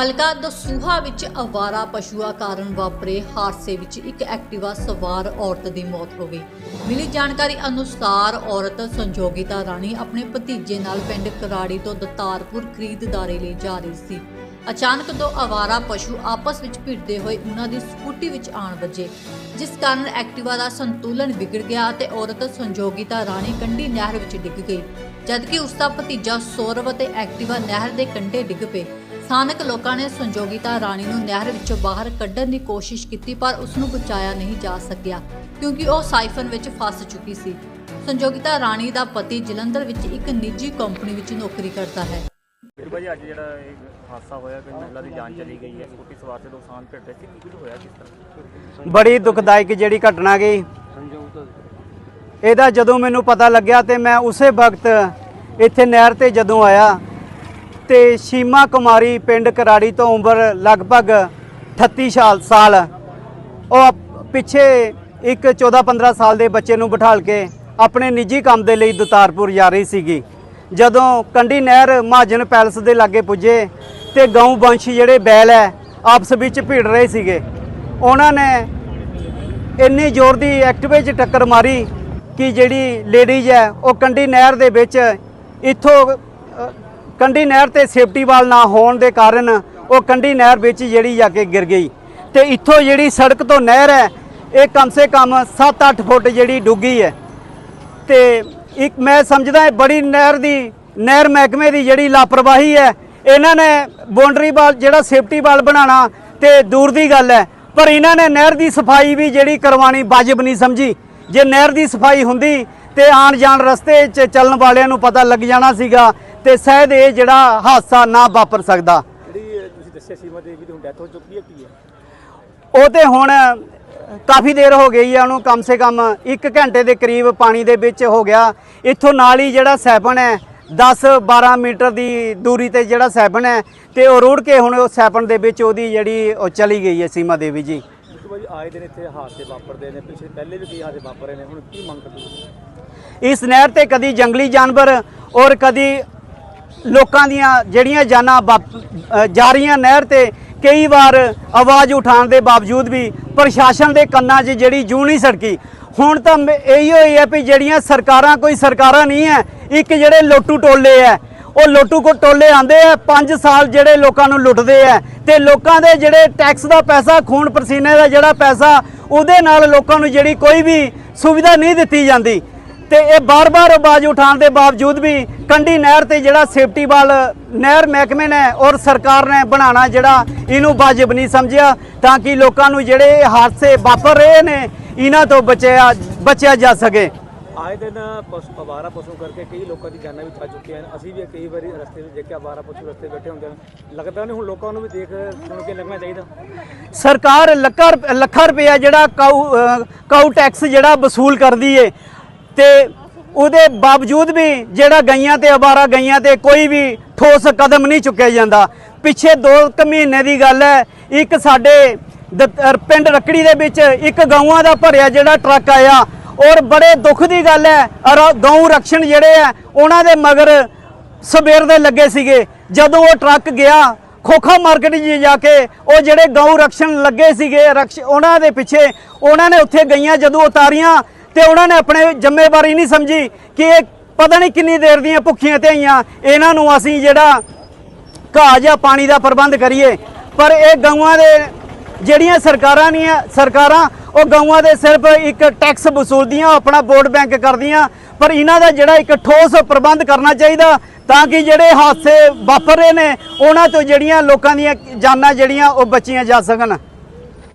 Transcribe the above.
ਹਲਕਾ ਦਸੂਹਾ ਵਿੱਚ ਅਵਾਰਾ ਪਸ਼ੂਆਂ ਕਾਰਨ ਵਾਪਰੇ ਹਾਦਸੇ ਵਿੱਚ ਇੱਕ ਐਕਟਿਵਾ ਸਵਾਰ ਔਰਤ ਦੀ ਮੌਤ ਹੋ ਗਈ। ਮਿਲੀ ਜਾਣਕਾਰੀ ਅਨੁਸਾਰ ਔਰਤ ਸੰਜੋਗਿਤਾ ਰਾਣੀ ਆਪਣੇ ਭਤੀਜੇ ਨਾਲ ਪਿੰਡ ਕਰਾੜੀ ਤੋਂ ਦਤਾਰਪੁਰ ਖਰੀਦਦਾਰੀ ਲਈ ਜਾ ਰਹੀ ਸੀ। ਅਚਾਨਕ ਦੋ ਅਵਾਰਾ ਪਸ਼ੂ ਆਪਸ ਵਿੱਚ ਭਿੜਦੇ ਹੋਏ ਉਹਨਾਂ ਦੀ ਸਕੂਟੀ ਵਿੱਚ ਆਣ ਵੱਜੇ, ਜਿਸ ਕਾਰਨ ਐਕਟਿਵਾ ਦਾ ਸੰਤੁਲਨ ਵਿਗੜ ਗਿਆ ਅਤੇ ਔਰਤ ਸੰਜੋਗਿਤਾ ਰਾਣੀ ਕੰਢੀ ਨਹਿਰ ਵਿੱਚ ਡਿੱਗ ਗਈ, ਜਦਕਿ ਉਸ ਦਾ ਭਤੀਜਾ ਸੌਰਵ ਅਤੇ ਐਕਟਿਵਾ ਨਹਿਰ ਦੇ ਕੰਢੇ ਡਿੱਗ ਪਏ। ਸਥਾਨਕ ਲੋਕਾਂ ਨੇ ਸੰਜੋਗਿਤਾ ਰਾਣੀ ਨੂੰ ਨਹਿਰ ਵਿੱਚੋਂ ਬਾਹਰ ਕੱਢਣ ਦੀ ਕੋਸ਼ਿਸ਼ ਕੀਤੀ ਪਰ ਉਸ ਨੂੰ ਬਚਾਇਆ ਨਹੀਂ ਜਾ ਸਕਿਆ ਕਿਉਂਕਿ ਉਹ ਸਾਈਫਨ ਵਿੱਚ ਫਸ ਚੁੱਕੀ ਸੀ। ਸੰਜੋਗਿਤਾ ਰਾਣੀ ਦਾ ਪਤੀ ਜਲੰਧਰ ਵਿੱਚ ਇੱਕ ਨਿੱਜੀ ਕੰਪਨੀ ਵਿੱਚ ਨੌਕਰੀ ਕਰਦਾ ਹੈ। ਬਿਲਕੁਲ ਭਾਜੀ ਅੱਜ ਜਿਹੜਾ ਇਹ ਹਾਦਸਾ ਹੋਇਆ ਕਿ ਮਹਿਲਾ ਦੀ ਜਾਨ ਚਲੀ ਗਈ ਹੈ ਸਕੂਟੀ ਸਵਾਰ ਤੇ ਦੋ ਸਾਨ ਭਿੜਦੇ ਸੀ ਕੀ ਕੁਝ ਹੋਇਆ ਕਿਸ ਤਰ੍ਹਾਂ? ਬੜੀ ਦੁਖਦਾਇਕ ਜਿਹੜੀ ਘਟਨਾ ਗਈ। ਇਹਦਾ ਜਦੋਂ ਮੈਨੂੰ ਪਤਾ ਲੱਗਿਆ ਤੇ ਮੈਂ ਉਸੇ ਵਕਤ ਇੱਥੇ ਨਹਿਰ ਤੇ ਜਦੋਂ ਆਇਆ ਤੇ ਸ਼ੀਮਾ ਕੁਮਾਰੀ ਪਿੰਡ ਕਰਾੜੀ ਤੋਂ ਉਮਰ ਲਗਭਗ 38 ਸਾਲ ਸਾਲ। ਉਹ ਆਪ- ਪਿੱਛੇ ਇੱਕ 14-15 ਸਾਲ ਦੇ ਬੱਚੇ ਨੂੰ ਬਿਠਾਲ ਕੇ ਆਪਣੇ ਨਿੱਜੀ ਕੰਮ ਦੇ ਲਈ ਦਤਾਰਪੁਰ ਜਾ ਰਹੀ ਸੀਗੀ। ਜਦੋਂ ਕੰਢੀ ਨਹਿਰ ਮਹਾਜਨ ਪੈਲਸ ਦੇ ਲਾਗੇ ਪੁੱਜੇ ਤੇ ਗਊ ਵੰਸ਼ ਜਿਹੜੇ ਬੈਲ ਹੈ, ਆਪਸ ਵਿੱਚ ਭਿੜ ਰਹੇ ਸੀਗੇ। ਉਹਨਾਂ ਨੇ ਇੰਨੀ ਜ਼ੋਰ ਦੀ ਐਕਟਿਵੇ 'ਚ ਟੱਕਰ ਮਾਰੀ ਕਿ ਜਿਹੜੀ ਲੇਡੀਜ਼ ਹੈ, ਉਹ ਕੰਢੀ ਨਹਿਰ ਦੇ ਵਿੱਚ ਇੱਥੋਂ ਕੰਢੀ ਨਹਿਰ ਤੇ ਸੇਫਟੀ ਵਾਲ ਨਾ ਹੋਣ ਦੇ ਕਾਰਨ ਉਹ ਕੰਢੀ ਨਹਿਰ ਵਿੱਚ ਜਿਹੜੀ ਜਾ ਕੇ ਗਿਰ ਗਈ। ਤੇ ਇੱਥੋਂ ਜਿਹੜੀ ਸੜਕ ਤੋਂ ਨਹਿਰ ਹੈ, ਇਹ ਕਮ ਸੇ ਕਮ 7-8 ਫੁੱਟ ਜਿਹੜੀ ਡੁੱਗੀ ਹੈ। ਤੇ ਇੱਕ ਮੈਂ ਸਮਝਦਾ ਇਹ ਬੜੀ ਨਹਿਰ ਦੀ, ਨਹਿਰ ਮਹਿਕਮੇ ਦੀ ਜਿਹੜੀ ਲਾਪਰਵਾਹੀ ਹੈ, ਇਹਨਾਂ ਨੇ ਬਾਉਂਡਰੀ ਵਾਲ ਜਿਹੜਾ ਸੇਫਟੀ ਵਾਲ ਬਣਾਉਣਾ ਤੇ ਦੂਰ ਦੀ ਗੱਲ ਹੈ। ਪਰ ਇਹਨਾਂ ਨੇ ਨਹਿਰ ਦੀ ਸਫ਼ਾਈ ਵੀ ਜਿਹੜੀ ਕਰਵਾਣੀ ਵਾਜਬ ਨਹੀਂ ਸਮਝੀ। ਜੇ ਨਹਿਰ ਦੀ ਸਫ਼ਾਈ ਹੁੰਦੀ ਤੇ ਆਣ ਜਾਣ ਰਸਤੇ 'ਚ ਚੱਲਣ ਵਾਲਿਆਂ ਨੂੰ ਪਤਾ ਲੱਗ ਜਾਣਾ ਸੀਗਾ ਤੇ ਸ਼ਾਇਦ ਇਹ ਜਿਹੜਾ ਹਾਦਸਾ ਨਾ ਵਾਪਰ ਸਕਦਾ। ਜਿਹੜੀ ਇਹ ਤੁਸੀਂ ਦੱਸਿਆ ਸੀਮਾ ਦੇਵੀ ਦੀ ਹੁਣ ਡੈਥ ਹੋ ਚੁੱਕੀ ਹੈ ਕੀ ਹੈ? ਉਹ ਤੇ ਹੁਣ ਕਾਫੀ ਦੇਰ ਹੋ ਗਈ ਆ ਉਹਨੂੰ ਕਮ ਸੇ ਕਮ 1 ਘੰਟੇ ਦੇ ਕਰੀਬ ਪਾਣੀ ਦੇ ਵਿੱਚ ਹੋ ਗਿਆ। ਇੱਥੋਂ ਨਾਲ ਹੀ ਜਿਹੜਾ ਸੈਪਨ ਹੈ 10 12 ਮੀਟਰ ਦੀ ਦੂਰੀ ਤੇ ਜਿਹੜਾ ਸੈਪਨ ਹੈ ਤੇ ਉਹ ਰੁੜ ਕੇ ਹੁਣ ਉਹ ਸੈਪਨ ਦੇ ਵਿੱਚ ਉਹਦੀ ਜਿਹੜੀ ਉਹ ਚਲੀ ਗਈ ਹੈ ਸੀਮਾ ਦੇਵੀ ਜੀ। ਬਿਲਕੁਲ ਭਾਜੀ ਆਏ ਦਿਨ ਇੱਥੇ ਹਾਦਸੇ ਵਾਪਰਦੇ ਨੇ ਪਿਛਲੇ ਪਹਿਲੇ ਵੀ ਕਈ ਹਾਦਸੇ ਵਾਪਰੇ ਨੇ ਹੁਣ ਕੀ ਮੰਗ ਕਰਦੇ ਹੋ? ਇਸ ਨਹਿਰ ਤੇ ਕਦੀ ਜੰਗਲੀ ਜਾਨਵਰ ਔਰ ਕਦੀ ਲੋਕਾਂ ਦੀਆਂ ਜਿਹੜੀਆਂ ਜਾਨਾਂ ਵਾਪ- ਜਾ ਰਹੀਆਂ ਨਹਿਰ ਤੇ ਕਈ ਵਾਰ ਆਵਾਜ਼ ਉਠਾਉਣ ਦੇ ਬਾਵਜੂਦ ਵੀ ਪ੍ਰਸ਼ਾਸਨ ਦੇ ਕੰਨਾਂ 'ਚ ਜਿਹੜੀ ਜੂ ਨਹੀਂ ਸੜਕੀ। ਹੁਣ ਤਾਂ ਮ- ਇਹੀ ਹੋਈ ਹੈ ਵੀ ਜਿਹੜੀਆਂ ਸਰਕਾਰਾਂ ਕੋਈ ਸਰਕਾਰਾਂ ਨਹੀਂ ਹੈ, ਇੱਕ ਜਿਹੜੇ ਲੋਟੂ ਟੋਲੇ ਹੈ, ਉਹ ਲੋਟੂ ਕੋ ਟੋਲੇ ਆਂਦੇ ਆ 5 ਸਾਲ ਜਿਹੜੇ ਲੋਕਾਂ ਨੂੰ ਲੁੱਟਦੇ ਆ ਤੇ ਲੋਕਾਂ ਦੇ ਜਿਹੜੇ ਟੈਕਸ ਦਾ ਪੈਸਾ, ਖੂਨ ਪਸੀਨੇ ਦਾ ਜਿਹੜਾ ਪੈਸਾ, ਉਹਦੇ ਨਾਲ ਲੋਕਾਂ ਨੂੰ ਜਿਹੜੀ ਕੋਈ ਵੀ ਸੁਵਿਧਾ ਨਹੀਂ ਦਿੱਤੀ ਜਾਂਦੀ। ਤੇ ਇਹ ਬਾਰ-ਬਾਰ ਆਵਾਜ਼ ਉਠਾਉਣ ਦੇ ਬਾਵਜੂਦ ਵੀ ਕੰਢੀ ਨਹਿਰ ਤੇ ਜਿਹੜਾ ਸੇਫਟੀ ਵਾਲ ਨਹਿਰ ਮਹਿਕਮੇ ਨੇ ਔਰ ਸਰਕਾਰ ਨੇ ਬਣਾਉਣਾ ਜਿਹੜਾ ਇਹਨੂੰ ਵਾਜਬ ਨਹੀਂ ਸਮਝਿਆ ਤਾਂ ਕਿ ਲੋਕਾਂ ਨੂੰ ਜਿਹੜੇ ਹਾਦਸੇ ਵਾਪਰ ਰਹੇ ਨੇ ਇਹਨਾਂ ਤੋਂ ਬਚਿਆ ਬਚਿਆ ਜਾ ਸਕੇ। ਆਏ ਦਿਨ ਪਸ਼ੂ ਪਸ਼ੂ ਕਰਕੇ ਕਈ ਲੋਕਾਂ ਦੀ ਜਾਨਾਂ ਵੀ ਜਾ ਚੁੱਕੀਆਂ ਹਨ ਅਸੀਂ ਵੀ ਕਈ ਵਾਰੀ ਰਸਤੇ ਵਿੱਚ ਦੇਖਿਆ ਅਵਾਰਾ ਪਸ਼ੂ ਰਸਤੇ ਬੈਠੇ ਹੁੰਦੇ ਨੇ ਲੱਗਦਾ ਨਹੀਂ ਹੁਣ ਲੋਕਾਂ ਨੂੰ ਵੀ ਦੇਖ ਸੁਣ ਕੇ ਲੱਗਣਾ ਚਾਹੀਦਾ। ਸਰਕਾਰ ਲੱਖਾਂ ਲੱਖਾਂ ਰੁਪਇਆ ਜਿਹੜਾ ਕਾਊ ਕਾਊ ਟੈਕਸ ਜਿਹੜਾ ਵਸੂਲ ਕਰਦੀ ਏ ਤੇ ਉਹਦੇ ਬਾਵਜੂਦ ਵੀ ਜਿਹੜਾ ਗਈਆਂ ਤੇ ਅਵਾਰਾ ਗਈਆਂ ਤੇ ਕੋਈ ਵੀ ਠੋਸ ਕਦਮ ਨਹੀਂ ਚੁੱਕਿਆ ਜਾਂਦਾ। ਪਿੱਛੇ 2 ਕੁ ਮਹੀਨੇ ਦੀ ਗੱਲ ਹੈ, ਇੱਕ ਸਾਡੇ ਦ- ਪਿੰਡ ਰੱਕੜੀ ਦੇ ਵਿੱਚ ਇੱਕ ਗਊਆਂ ਦਾ ਭਰਿਆ ਜਿਹੜਾ ਟਰੱਕ ਆਇਆ। ਔਰ ਬੜੇ ਦੁੱਖ ਦੀ ਗੱਲ ਹੈ ਔਰ ਗਊ ਰਕਸ਼ਣ ਜਿਹੜੇ ਆ ਉਹਨਾਂ ਦੇ ਮਗਰ ਸਵੇਰ ਦੇ ਲੱਗੇ ਸੀਗੇ। ਜਦੋਂ ਉਹ ਟਰੱਕ ਗਿਆ, ਖੋਖਾ ਮਾਰਕੀਟ 'ਚ ਜਾ ਕੇ ਉਹ ਜਿਹੜੇ ਗਊ ਰਕਸ਼ਣ ਲੱਗੇ ਸੀਗੇ ਰਕਸ਼ ਉਹਨਾਂ ਦੇ ਪਿੱਛੇ, ਉਹਨਾਂ ਨੇ ਉੱਥੇ ਗਈਆਂ, ਜਦੋਂ ਉਤਾਰੀਆਂ ਤੇ ਉਹਨਾਂ ਨੇ ਆਪਣੇ ਜ਼ਿੰਮੇਵਾਰੀ ਨਹੀਂ ਸਮਝੀ ਕਿ ਇਹ ਪਤਾ ਨਹੀਂ ਕਿੰਨੀ ਦੇਰ ਦੀਆਂ ਭੁੱਖੀਆਂ ਤੇ ਇਹਨਾਂ ਨੂੰ ਅਸੀਂ ਜਿਹੜਾ ਘਾਹ ਜਾਂ ਪਾਣੀ ਦਾ ਪ੍ਰਬੰਧ ਕਰੀਏ। ਪਰ ਇਹ ਗਊਆਂ ਦੇ ਜਿਹੜੀਆਂ ਸਰਕਾਰਾਂ ਨਹੀਂ ਸਰਕਾਰਾਂ, ਉਹ ਗਊਆਂ ਦੇ ਸਿਰਫ ਇੱਕ ਟੈਕਸ ਵਸੂਲਦੀਆਂ ਆਪਣਾ ਵੋਟ ਬੈਂਕ ਕਰਦੀਆਂ। ਪਰ ਇਹਨਾਂ ਦਾ ਜਿਹੜਾ ਇੱਕ ਠੋਸ ਪ੍ਰਬੰਧ ਕਰਨਾ ਚਾਹੀਦਾ ਤਾਂ ਕਿ ਜਿਹੜੇ ਹਾਦਸੇ ਵਾਪਰ ਰਹੇ ਨੇ, ਉਹਨਾਂ ਤੋਂ ਜਿਹੜੀਆਂ ਲੋਕਾਂ ਦੀਆਂ ਜਾਨਾਂ ਜਿਹੜੀਆਂ, ਉਹ ਬਚੀਆਂ ਜਾ ਸਕਣ।